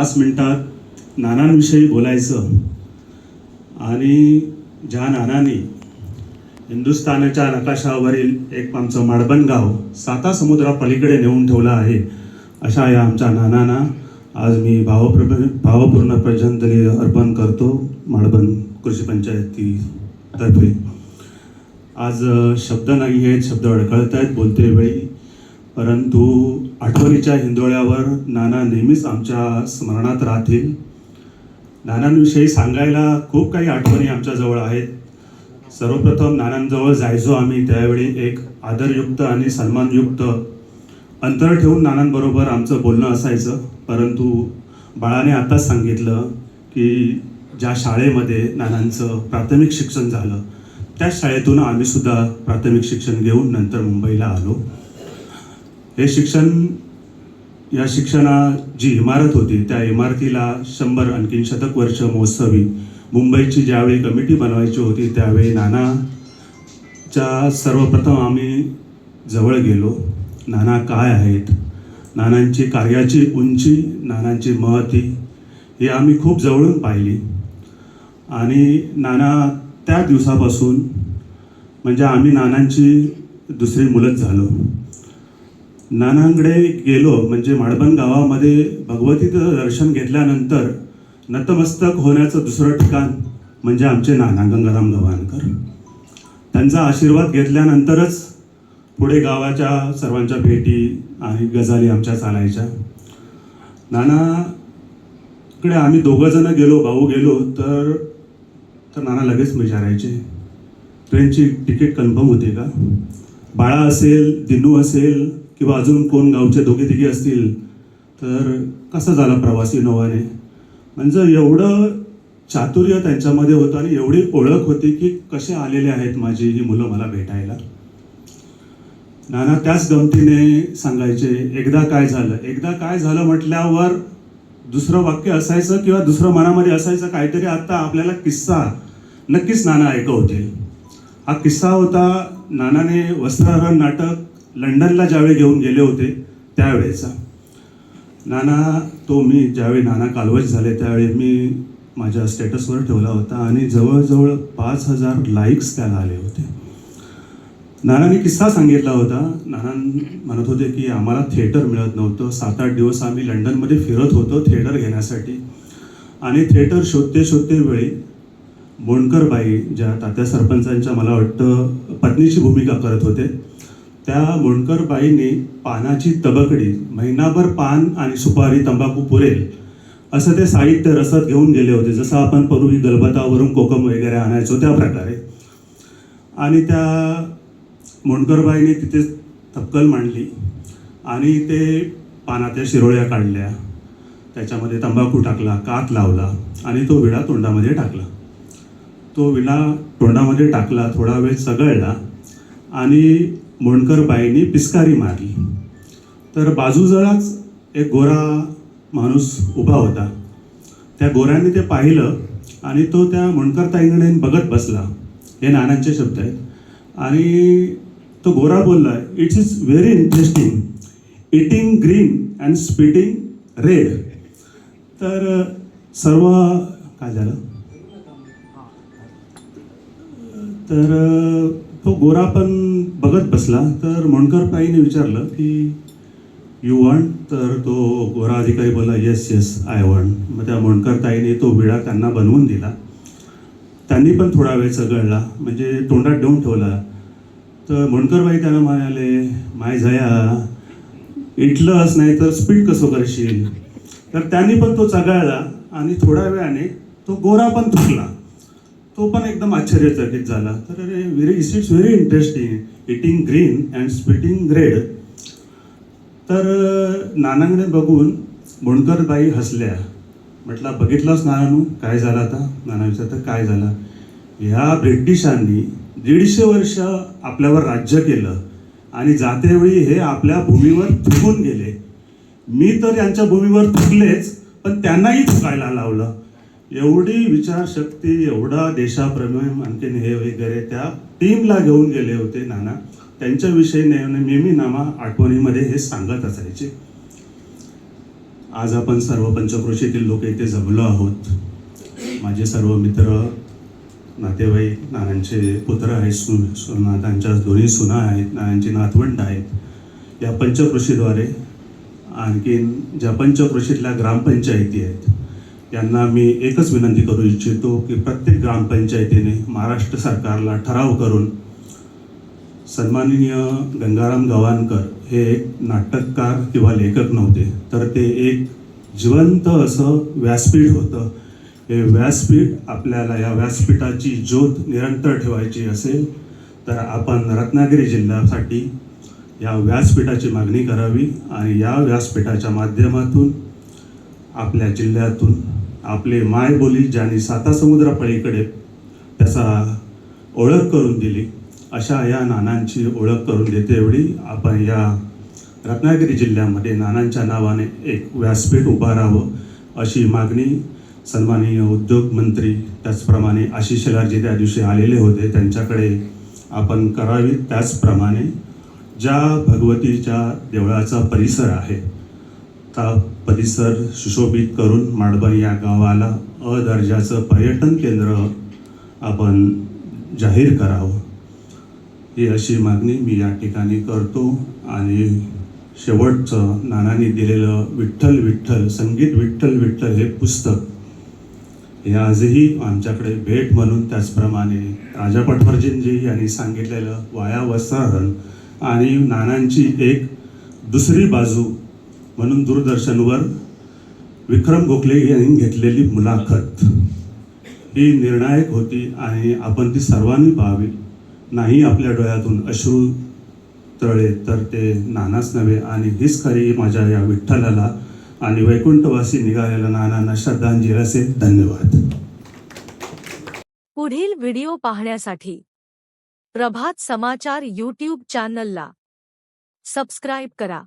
पाच मिनटात नानांविषयी बोलायचं. आणि ज्या नानांनी हिंदुस्थानाच्या नकाशावरील एक आमचं माडबन गाव साता समुद्रापलीकडे नेऊन ठेवलं आहे अशा या आमच्या नानांना आज मी भावप्र भावपूर्ण प्रजंतली अर्पण करतो माडबन कृषी पंचायतीतर्फे आज शब्द नाही आहेत शब्द अडखळत आहेत बोलते वेळी. परंतु आठवणीच्या हिंदोळ्यावर नाना नेहमीच आमच्या स्मरणात राहतील. नानांविषयी सांगायला खूप काही आठवणी आमच्याजवळ आहेत. सर्वप्रथम नानांजवळ जायचो आम्ही त्यावेळी एक आदरयुक्त आणि सन्मानयुक्त. अंतर ठेवून नानांबरोबर आमचं बोलणं असायचं. परंतु बाळाने आताच सांगितलं की ज्या शाळेमध्ये नानांचं प्राथमिक शिक्षण झालं त्या शाळेतून आम्ही सुद्धा प्राथमिक शिक्षण घेऊन नंतर मुंबईला आलो. हे शिक्षण या शिक्षणा जी इमारत होती त्या इमारतीला शंभर आणखीन शतक वर्ष महोत्सवी मुंबईची ज्यावेळी कमिटी बनवायची होती त्यावेळी नानाच्या सर्वप्रथम आम्ही जवळ गेलो. नाना काय आहेत? नानांची कार्याची उंची नानांची महती हे आम्ही खूप जवळून पाहिली. आणि नाना त्या दिवसापासून म्हणजे आम्ही नानांची दुसरी मुलत झालो. नानांकडे गेलो म्हणजे माडबन गावामध्ये भगवतीचं दर्शन घेतल्यानंतर नतमस्तक होण्याचं दुसरं ठिकाण म्हणजे आमचे नाना गंगाराम गव्हाणकर. त्यांचा आशीर्वाद घेतल्यानंतरच पुढे गावाच्या सर्वांच्या भेटी आणि गजाली आमच्या चालायच्या. नानाकडे आम्ही दोघंजणं गेलो भाऊ गेलो तर तर नाना लगेच विचारायचे ट्रेनची तिकीट कन्फर्म होते का? बाळा असेल दिनू असेल किंवा अजून कोण गावचे दोघे तिघे असतील तर कसा झाला प्रवासी नवाने? म्हणजे एवढं चातुर्य त्यांच्यामध्ये होतं आणि एवढी ओळख होती की कसे आलेले आहेत माझी ही मुलं मला भेटायला. नाना त्याच गमतीने सांगायचे एकदा काय झालं? एकदा काय झालं म्हटल्यावर दुसरं वाक्य असायचं किंवा दुसरं मनामध्ये असायचं काहीतरी आता आपल्याला किस्सा नक्कीच नाना ऐकवतील. हा किस्सा होता नानाने वस्त्रहरण नाटक लंडनला ज्यावेळी घेऊन गेले होते त्यावेळेचा. नाना तो मी ज्यावेळी नाना कालवश झाले त्यावेळी मी माझ्या स्टेटसवर ठेवला होता आणि जवळजवळ पाच हजार लाईक्स त्याला आले होते. नानाने किस्सा सांगितला होता. नाना म्हणत होते की आम्हाला थिएटर मिळत नव्हतं. सात आठ दिवस आम्ही लंडनमध्ये फिरत होतो थिएटर घेण्यासाठी. आणि थिएटर शोधते शोधते वेळी बोंडकरबाई ज्या तात्या सरपंचांच्या मला वाटतं पत्नीची भूमिका करत होते त्या बोंडकरबाईंनी पानाची तबकडी महिनाभर पान आणि सुपारी तंबाखू पुरेल असं ते साहित्य रसद घेऊन गेले होते. जसं आपण पूर्वी गलबतावरून कोकम वगैरे आणायचो त्या प्रकारे. आणि त्या मुणकरबाईने तिथे थपकल मांडली आणि ते पानातल्या शिरोळ्या काढल्या. त्याच्यामध्ये तंबाखू टाकला कात लावला आणि तो विडा तोंडामध्ये टाकला. तो विडा तोंडामध्ये टाकला थोडा वेळ सगळला आणि मोणकरबाईंनी पिस्कारी मारली. तर बाजूजवळच एक गोरा माणूस उभा होता. त्या गोऱ्याने ते पाहिलं आणि तो त्या मुणकरताईंकडे बघत बसला. हे नानांचे शब्द आहेत. आणि तो गोरा बोलला it's is very interesting eating green and spitting red तर सर्व काय झालं? तर तो गोरा पण बघत बसला तर मणकरताईने विचारलं की यू वॉन्ट तर तो गोरा अधिकारी बोला येस येस आय वॉन्ट मग त्या मोणकर ताईने तो विडा त्यांना बनवून दिला. त्यांनी पण थोडा वेळ चगळला म्हणजे तोंडात देऊन ठेवला. तर मणकरबाई त्यांना म्हणाले माय झया इटलंच नाही तर स्पीड कसं करशील? तर त्यांनी पण तो चगाळला आणि थोड्या वेळाने तो गोरा पण थुकला तो पण एकदम आश्चर्यचकित झाला. तर अरे very it's it's very interesting eating green and spitting red तर नानांकडे बघून बोणकरबाई हसल्या. म्हटलं बघितलंच नानू? काय झालं आता? नाना विचारतं काय झालं? ह्या ब्रिटिशांनी दीडशे वर्ष आपल्यावर राज्य केलं आणि जातेवेळी हे आपल्या भूमीवर थुकून गेले. मी तर यांच्या भूमीवर थुकलेच पण त्यांनाही थुकायला लावलं. एवढी विचारशक्ती एवढा देशाप्रमेम आणखीन हे वगैरे त्या टीमला घेऊन गेले होते नाना. त्यांच्याविषयी ने- नेहमी नामा आठवणीमध्ये हे सांगत असायचे. आज आपण सर्व पंचक्रोशीतील लोक इथे जमलो आहोत. माझे सर्व मित्र नातेवाईक नानांचे पुत्र आहेत सु नातांच्या दोन्ही सुना आहेत नानांची नातवंड आहेत. या पंचकृषीद्वारे आणखीन ज्या पंचकृषीतल्या ग्रामपंचायती आहेत यांना मी एकच विनंती करू इच्छितो की प्रत्येक ग्रामपंचायतीने महाराष्ट्र सरकारला ठराव करून सन्माननीय गंगाराम गवानकर हे एक नाटककार किंवा लेखक नव्हते तर ते एक जिवंत असं व्यासपीठ होतं. हे व्यासपीठ आपल्याला या व्यासपीठाची ज्योत निरंतर ठेवायची असेल तर आपण रत्नागिरी जिल्ह्यासाठी या व्यासपीठाची मागणी करावी आणि या व्यासपीठाच्या माध्यमातून आपल्या जिल्ह्यातून आपले मायबोली ज्यांनी सातासमुद्रा पलीकडे त्याचा ओळख करून दिली अशा या नानांची ओळख करून देते एवढी आपण या रत्नागिरी जिल्ह्यामध्ये नानांच्या नावाने एक व्यासपीठ उभारावं अशी मागणी सन्माननीय उद्योग मंत्री त्याचप्रमाणे आशिष शेलारजी त्या दिवशी आलेले होते. त्यांच्याकडे आपण करावी त्याचप्रमाणे ज्या भगवतीच्या देवळाचा परिसर आहे त्या परिसर सुशोभित करून माडबन या गावाला अ दर्जाचं पर्यटन केंद्र आपण जाहीर करावं. ही अशी मागणी मी या ठिकाणी करतो आणि शेवटचं नानांनी दिलेलं विठ्ठल विठ्ठल संगीत विठ्ठल विठ्ठल हे पुस्तक हे आजही आमच्याकडे भेट म्हणून त्याचप्रमाणे राजा पटवर्जींजी यांनी सांगितलेलं वाया वस्त्राहरण आणि नानांची एक दुसरी बाजू म्हणून दूरदर्शनवर विक्रम गोखले यांनी घेतलेली मुलाखत. ही निर्णायक होती आणि आपण ती सर्वांनी पाहावी. नाही आपल्या डोळ्यातून अश्रू तळे तर ते नानाच नव्हे आणि हीच खरी माझ्या या विठ्ठलाला आणि वैकुंठवासी निघालेल्या नानांना श्रद्धांजली असेल धन्यवाद. पुढील व्हिडिओ पाहण्यासाठी प्रभात समाचार यूट्यूब चॅनलला सबस्क्राईब करा.